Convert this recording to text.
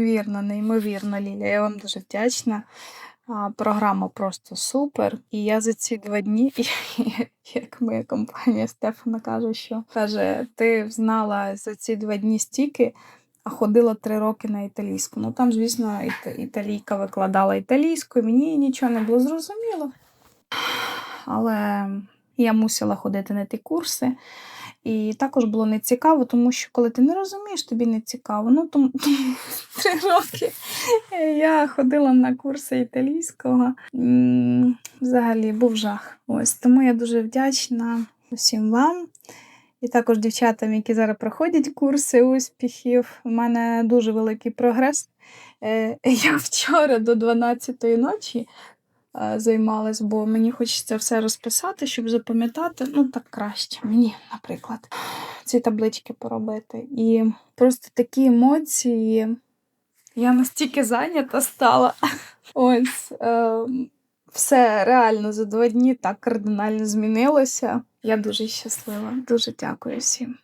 Вірно, неймовірно, Ліля. Я вам дуже вдячна. Програма просто супер. І я за ці два дні, як моя компанія Стефана каже, що каже, ти знала за ці два дні стільки, а ходила три роки на італійську. Ну там, звісно, іта- італійка викладала італійську, і мені нічого не було зрозуміло. Але я мусила ходити на ті курси. І також було не цікаво, тому що коли ти не розумієш, тобі не цікаво. Ну, тому три роки я ходила на курси італійського. Взагалі був жах. Ось тому я дуже вдячна усім вам. І також дівчатам, які зараз проходять курси успіхів. У мене дуже великий прогрес. Е, Я вчора до 12-ї ночі займалась, бо мені хочеться все розписати, щоб запам'ятати. Ну, так краще. Мені, наприклад, ці таблички поробити. І просто такі емоції. Я настільки зайнята стала. Ось. Е, все реально за два дні так кардинально змінилося. Я дуже щаслива. Дуже дякую всім.